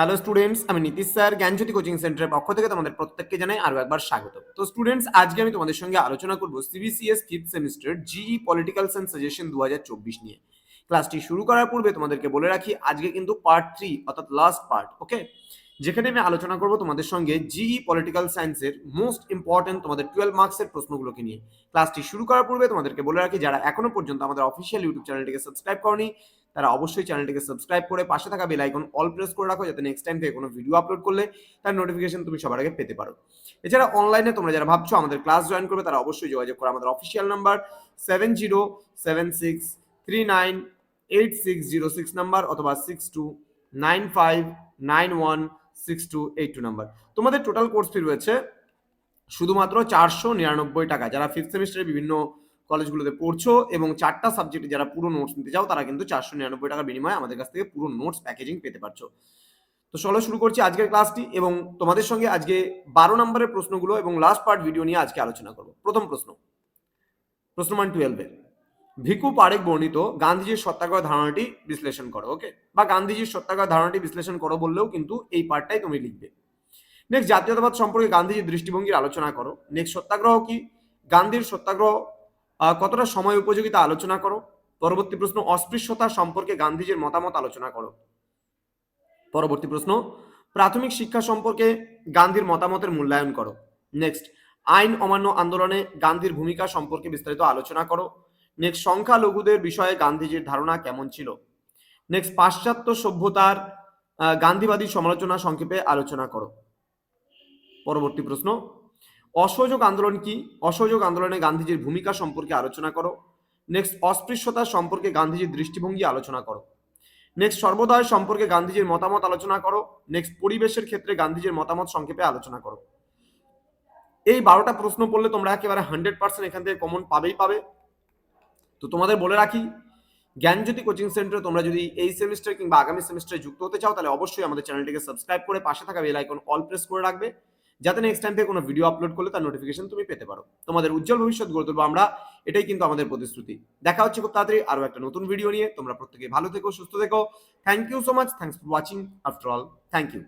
Hello students আমি Nitish sir, জ্ঞানজ্যোতি coaching সেন্টারের পক্ষ থেকে তোমাদের প্রত্যেককে জানাই আরও একবার স্বাগত। তো স্টুডেন্টস আজকে আমি তোমাদের সঙ্গে আলোচনা করব CBCS fifth semester GE political science suggestion দু নিয়ে। ক্লাসটি শুরু করার পূর্বে তোমাদেরকে বলে রাখি, আজকে কিন্তু পার্ট থ্রি অর্থাৎ লাস্ট পার্ট ওকে যেখানে আমি আলোচনা করব তোমাদের সঙ্গে জিই পলিটিক্যাল সায়েন্সের মোস্ট ইম্পর্টেন্ট তোমাদের টুয়েলভ মার্কসের প্রশ্নগুলোকে নিয়ে। ক্লাসটি শুরু করার পূর্বে তোমাদেরকে বলে রাখি, যারা এখনও পর্যন্ত আমাদের অফিসিয়াল ইউটিউব চ্যানেলটিকে সাবস্ক্রাইব করনি তারা অবশ্যই চ্যানেলটিকে সাবস্ক্রাইব করে পাশে থাকা বেল আইকন অল প্রেস করে রাখো যাতে নেক্সট টাইম থেকে কোনো ভিডিও আপলোড করলে তার নোটিফিকেশন তুমি সবার আগে পেতে পারো। এছাড়া অনলাইনে তোমরা যারা ভাবছ আমাদের ক্লাস জয়েন করবে, তারা অবশ্যই যোগাযোগ করো। আমাদের official number seven zero seven six three nine eight six zero six number অথবা six two nine five nine one six two eight two number তোমাদের টোটাল কোর্স ফি রয়েছে শুধুমাত্র চারশো নিরানব্বই টাকা। যারা ফিফথ সেমিস্টারে বিভিন্ন কলেজগুলোতে পড়ছো এবং চারটা সাবজেক্টে যারা পুরো নোটস নিতে চাও, তারা কিন্তু চারশো নিরানব্বই টাকার বিনিময়ে আমাদের কাছ থেকে পুরো নোটস প্যাকেজিং পেতে পারছ। তো চলো শুরু করছি আজকের ক্লাসটি এবং তোমাদের সঙ্গে আজকে বারো নম্বরের প্রশ্নগুলো এবং লাস্ট পার্ট ভিডিও নিয়ে আজকে আলোচনা করব। প্রথম প্রশ্ন প্রশ্ন মান টুয়েলভে ভিকু পারেক বর্ণিত গান্ধীজির সত্যাগ্রহ ধারণাটি বিশ্লেষণ করো ওকে বা গান্ধীজির সত্যাগ্রহ ধারণাটি বিশ্লেষণ করো বললেও কিন্তু এই পার্টটাই তুমি লিখবে। নেক্সট জাতীয়তাবাদ সম্পর্কে গান্ধীজির দৃষ্টিভঙ্গির আলোচনা করো। নেক্সট সত্যাগ্রহ কি? গান্ধীর সত্যাগ্রহ কতটা সময় উপযোগিতা আলোচনা করো। পরবর্তী প্রশ্ন, অস্পৃশ্যতা সম্পর্কে গান্ধীজির মতামত আলোচনা করো। পরবর্তী প্রশ্ন, প্রাথমিক শিক্ষা সম্পর্কে গান্ধীর মতামতের মূল্যায়ন করো। নেক্সট আইন অমান্য আন্দোলনে গান্ধীর ভূমিকা সম্পর্কে বিস্তারিত আলোচনা করো। নেক্সট সংখ্যালঘুদের বিষয়ে গান্ধীজির ধারণা কেমন ছিল? নেক্সট পাশ্চাত্য সভ্যতার গান্ধীবাদী সমালোচনা সংক্ষেপে আলোচনা করো। পরবর্তী প্রশ্ন অসহযোগ আন্দোলন কি? অসহযোগ আন্দোলনে গান্ধীজির ভূমিকা সম্পর্কে আলোচনা করো। নেক্সট অস্পৃশ্যতা সম্পর্কে গান্ধীজির দৃষ্টিভঙ্গি আলোচনা করো। নেক্সট সর্বদায় সম্পর্কে গান্ধীজির মতামত আলোচনা করো। নেক্সট পরিবেশের ক্ষেত্রে গান্ধীজির মতামত সংক্ষেপে আলোচনা করো। এই বারোটা প্রশ্ন পড়লে তোমরা একেবারে হান্ড্রেড পার্সেন্ট এখান থেকে কমন পাবেই পাবে। তো তোমাদের বলে রাখি, জ্ঞানজ্যোতি কোচিং সেন্টারে তোমরা যদি এই সেমিস্টার কিংবা আগামী সেমিস্টারে যুক্ত হতে চাও, তাহলে অবশ্যই আমাদের চ্যানেলটিকে সাবস্ক্রাইব করে পাশে থাকা বেল আইকন অল প্রেস করে রাখবে। যাতে নেক্সট টাইম থেকে কোনো ভিডিও আপলোড করলে তার নোটিফিকেশন তুমি পেতে পারো। তোমাদের উজ্জ্বল ভবিষ্যৎ গড়ে তুলবো আমরা, এটাই কিন্তু আমাদের প্রতিশ্রুতি। দেখা হচ্ছে খুব তাড়াতাড়ি আরও একটা নতুন ভিডিও নিয়ে। তোমরা প্রত্যেকে ভালো থেকো, সুস্থ থেকো। Thank you so much thanks for watching after all thank you